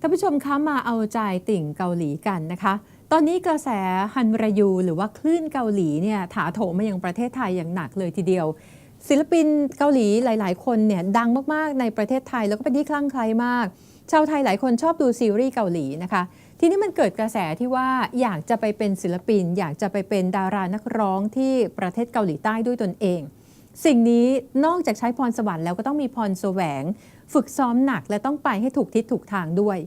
ท่านผู้ชมคะมาเอาใจติ่งเกาหลีกันนะคะ ตอนนี้กระแสฮันรายูหรือว่าคลื่นเกาหลีเนี่ยถาโถมมายังประเทศไทยอย่างหนักเลยทีเดียว ศิลปินเกาหลีหลาย ๆ คนเนี่ยดังมากๆในประเทศไทยแล้วก็เป็นที่คลั่งไคล้มาก ชาวไทยหลายคนชอบดูซีรีส์เกาหลีนะคะ ทีนี้มันเกิดกระแสที่ว่าอยากจะไปเป็นศิลปิน อยากจะไปเป็นดารานักร้องที่ประเทศเกาหลีใต้ด้วยตนเอง สิ่งนี้นอกจากใช้พรสวรรค์แล้วก็ต้องมีพรแสวง ฝึกซ้อมหนักและต้องไปให้ถูกทิศถูกทางด้วย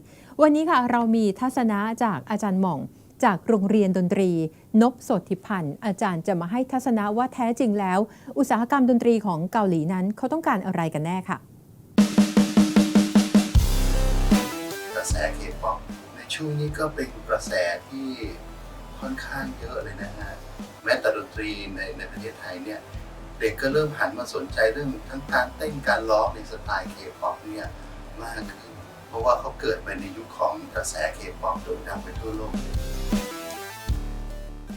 วันนี้ค่ะเรามีทัศนะจากอาจารย์หม่อง จากโรงเรียนดนตรี นบโสธิพันธ์อาจารย์จะมาให้ทัศนะว่าแท้จริงแล้ว อุตสาหกรรมดนตรีของเกาหลีนั้นเขาต้องการอะไรกันแน่ค่ะกระแสเคป๊อปในช่วงนี้ก็เป็นกระแสที่ค่อนข้างเยอะเลยนะฮะแม้แต่ดนตรีในในประเทศไทยเนี่ย เด็กก็เริ่มหันมาสนใจเรื่องทั้งการเต้นการร้องในสไตล์เคป๊อปเนี่ยมากขึ้น เพราะว่าเขาเกิดมาในยุคของกระแสเคป๊อปโด่งดังไปทั่วโลก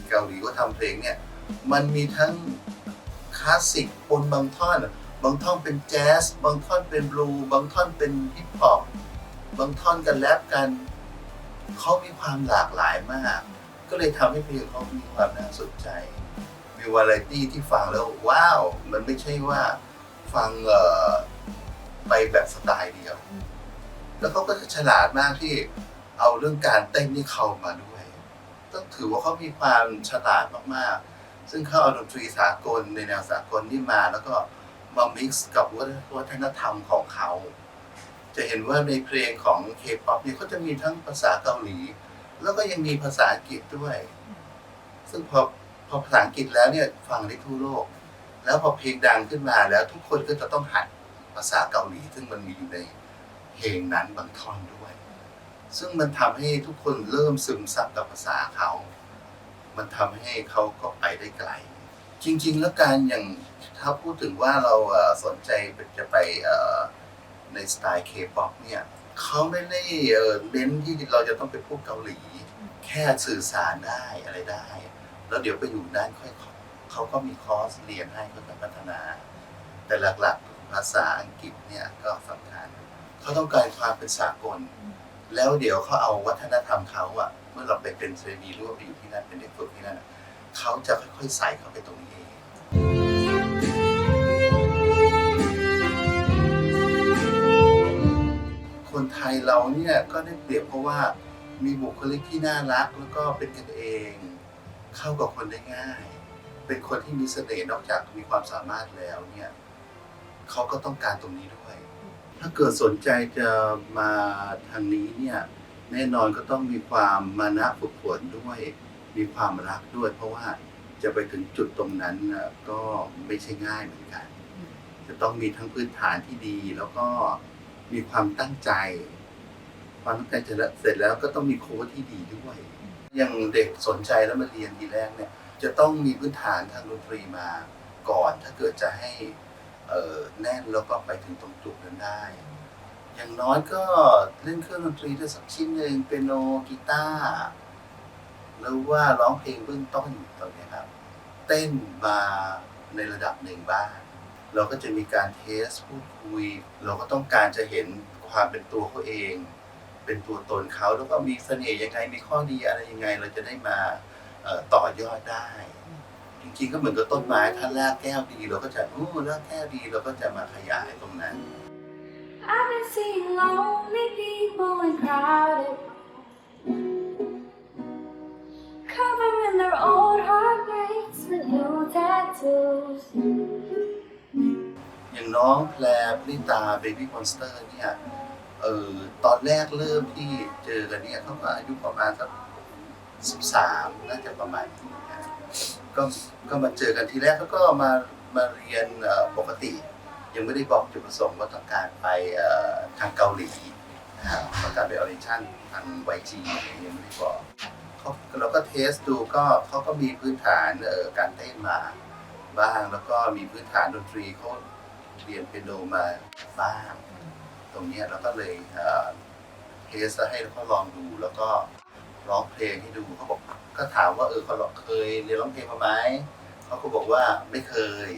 เกาหลีก็ทำเพลงเนี่ยมันมีทั้งคลาสสิกปนบางท่อน บางท่อนเป็นแจ๊ส บางท่อนเป็นบลู บางท่อนเป็นฮิปฮอป บางท่อนกันแรปกัน เขามีความหลากหลายมาก ก็เลยทำให้เพลงเขามีความน่าสนใจ มีวาไรตี้ที่ฟังแล้วว้าว มันไม่ใช่ว่าฟังเอ่อไปแบบสไตล์เดียว แล้วเขาก็ฉลาดมากที่เอาเรื่องการเต้นนี่เข้ามาด้วย ต้องถือว่าเขามีความฉลาดมากๆ ซึ่งเขาเอาดนตรีสากลในแนวสากลนี่มาแล้วก็มา mix กับวัฒนธรรมของเขา จะเห็นว่าในเพลงของ K-POP เนี่ยเขาจะมีทั้งภาษาเกาหลี แล้วก็ยังมีภาษาอังกฤษด้วย ซึ่งพอ พอภาษาอังกฤษแล้วเนี่ยฟังได้ทั่วโลก แล้วพอเพลงดังขึ้นมาแล้วทุกคนก็จะต้องหัดภาษาเกาหลี ซึ่งมันมีอยู่ในเพลงนั้นบางท่อนด้วย ซึ่งมันทำให้ทุกคนเริ่มซึมซับกับภาษาเขา มันทำให้เขาก็ไปได้ไกล จริง ๆ แล้วการอย่างถ้าพูดถึงว่าเราสนใจจะไปในสไตล์ K-POP เนี่ยเขาไม่ได้เน้นที่เราจะต้องไปพูดเกาหลี แค่สื่อสารได้อะไรได้ แล้วเดี๋ยวไปอยู่ด้านค่อยเขาก็มีคอร์สเรียนให้เพื่อพัฒนา แต่หลักๆ ภาษาอังกฤษเนี่ยก็สำคัญเขาต้องการความเป็นสากล แล้วเดี๋ยวเขาเอาวัฒนธรรมเขาอะเมื่อเราไปเป็นเทรนนีรือว่าไปอยู่ที่นั่นเป็นเด็กฝึกที่นั่นเขาจะค่อยๆใส่เข้าไปตรงนี้เองคนไทยเราเนี่ยก็ได้เปรียบเพราะว่ามีบุคลิกที่น่ารักแล้วก็เป็นกันเอง เข้ากับคนได้ง่าย เป็นคนที่มีเสน่ห์นอกจากมีความสามารถแล้วเนี่ยเขาก็ต้องการตรงนี้ด้วย ถ้าเกิดสนใจจะมาทางนี้เนี่ยแน่นอนก็ต้องมีความมานะฝึกฝนด้วย มีความรักด้วย เพราะว่าจะไปถึงจุดตรงนั้นก็ไม่ใช่ง่ายเหมือนกัน จะต้องมีทั้งพื้นฐานที่ดี แล้วก็มีความตั้งใจ ความตั้งใจเสร็จแล้วเสร็จแล้วก็ต้องมีโค้ชที่ดีด้วย อย่างเด็กสนใจแล้วมาเรียนทีแรกเนี่ย จะต้องมีพื้นฐานทางดนตรีมาก่อนถ้าเกิดจะให้แน่นแล้วก็ไปถึงตรงจุดนั้นได้ อย่างน้อยก็เล่นเครื่องดนตรีได้สักชิ้นหนึ่งเปียโนกีตาร์หรือว่าร้องเพลงเบื้องต้นตรงนี้ครับ เต้นมาในระดับหนึ่งบ้างเราก็จะมีการเทสพูดคุย เราก็ต้องการจะเห็นความเป็นตัวเขาเอง เป็นตัวตนเขาแล้วก็มีเสน่ห์ยังไงมีข้อดีอะไรยังไงเราจะได้มาเอ่อต่อยอดได้ จริงๆก็เหมือนกับต้นไม้ถ้ารากแก้วดีเราก็จะอู้รากแก้วดีเราก็จะมาขยายตรงนั้น I've been seeing lonely people and crowded Covering their old heartbreaks with new tattoos อย่างน้องแพรพริตาเบบี้มอนสเตอร์เนี่ย เออตอนแรกเริ่มที่เจอกันเนี่ยเขาก็อายุประมาณสักสิบสามน่าจะประมาณนี้นะก็ก็มาเจอกันทีแรกเขาก็มามาเรียนปกติ ยังไม่ได้บอกจุดประสงค์ว่าต้องการไปทางเกาหลีนะฮะต้องการไปออริชั่นทางไวจียังไม่ได้บอกเขาเราก็เทสดูก็เขาก็มีพื้นฐานการเต้นมาบ้างแล้วก็มีพื้นฐานดนตรีเขาเรียนเปียโนมาบ้าง ตรงเนี้เราก็เลยเทสให้เขาลองดูแล้วก็ร้องเพลงให้ดูเขาบอกก็ถามว่าเออเขาเคยเรียนร้องเพลงมาไหมเขาก็บอกว่าไม่เคย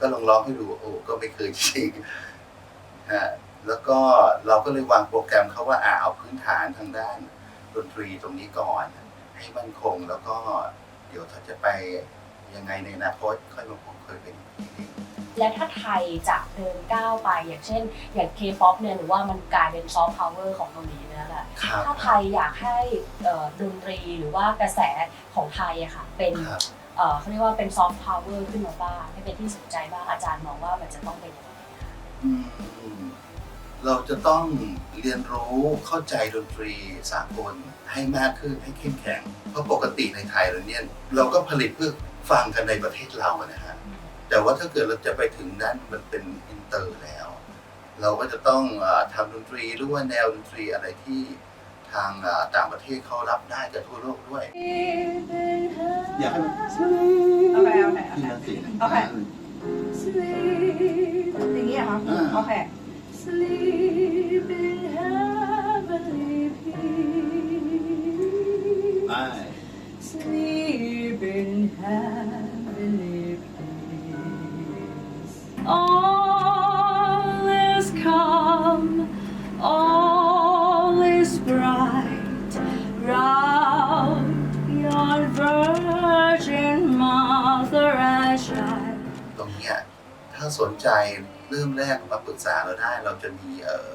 ก็ลองร้องให้ดูโอ้ก็ไม่เคยจริงฮะแล้วก็เราก็เลยวางโปรแกรมเขาว่าอ่าเอาพื้นฐานทางด้านดนตรีตรงนี้ก่อน ให้มั่นคงแล้วก็เดี๋ยวถ้าจะไปยังไงในอนาคตค่อยมาพูดคุยกันอีกทีหนึง และถ้าไทยจะเดินก้าวไป อย่างเช่น อย่าง K-POP เนี่ยหรือว่ามันกลายเป็นซอฟต์พาวเวอร์ของเกาหลีไปแล้วแหละครับถ้าไทยอยากให้เอ่อดนตรีหรือว่ากระแสของไทยอะค่ะเป็นครับเอ่อเขาเรียกว่าเป็นซอฟต์พาวเวอร์ขึ้นมาบ้างให้เป็นที่สนใจบ้างอาจารย์มองว่ามันจะต้องเป็นยังไงคะอืมเราจะต้องเรียนรู้เข้าใจดนตรีสากลให้มากขึ้นให้เข้มแข็ง เพราะปกติในไทยเราเนี่ยเราก็ผลิตเพื่อฟังกันในประเทศเราอะนะฮะ แต่ว่าถ้าเกิดเราจะไปถึงนั้นมันเป็นอินเตอร์แล้ว เราก็จะต้องอทำดนตรีหรือว่าแนวดนตรีอะไรที่ทางต่างประเทศเขารับได้กับทั่วโลกด้วย อยากให้มันโอเคโอเคโอที่เคนั่นสิโอเคอย่างนี้เหรอคะอ่าโอเค Sleep in heavenly peace. ไป Sleep in heaven. All is calm, all is bright round your virgin mother as child. ตรงเนี้ยถ้าสนใจเริ่มแรกมาปรึกษาเราได้ เราจะมีเอ่อ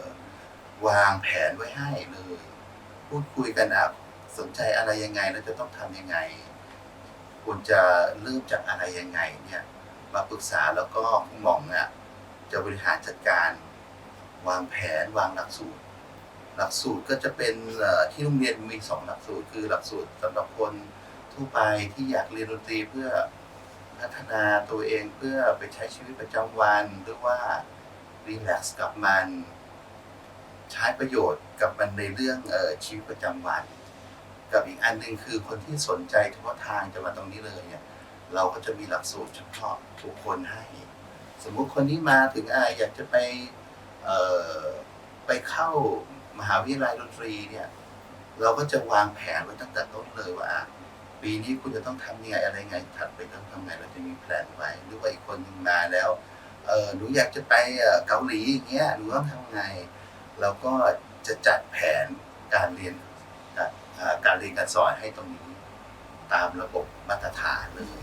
วางแผนไว้ให้เลย พูดคุยกันอะสนใจอะไรยังไงแล้วจะต้องทำยังไงควรจะเริ่มจากอะไรยังไงเนี่ย มาปรึกษาแล้วก็คุณหมองอะจะบริหารจัดการวางแผนวางหลักสูตร หลักสูตรก็จะเป็นที่โรงเรียนมีสองหลักสูตร คือหลักสูตรสำหรับคนทั่วไปที่อยากเรียนดนตรีเพื่อพัฒนาตัวเองเพื่อไปใช้ชีวิตประจำวันหรือว่ารีแลกซ์กับมัน ใช้ประโยชน์กับมันในเรื่องออชีวิตประจำวัน กับอีกอันหนึ่งคือคนที่สนใจเฉพาะทางจะมาตรงนี้เลยเนี่ย เราก็จะมีหลักสูตรเฉพาะทุกคนให้ สมมุติคนนี้มาถึงอะอยากจะไปไปเข้ามหาวิทยาลัยดนตรีเนี่ย เราก็จะวางแผนไว้ตั้งแต่ต้นเลยว่าปีนี้คุณจะต้องทำยังไงอะไรไงถัดไปต้องทำไงเราจะมีแพลนไว้หรือว่าอีกคนหนึงมาแล้วเออหนูอยากจะไปเกาหลีอย่างเงี้ยหนูต้องทำไงเราก็จะจัดแผนการเรียนการเรียนการสอนให้ตรงนี้ ตามระบบมาตรฐานเลย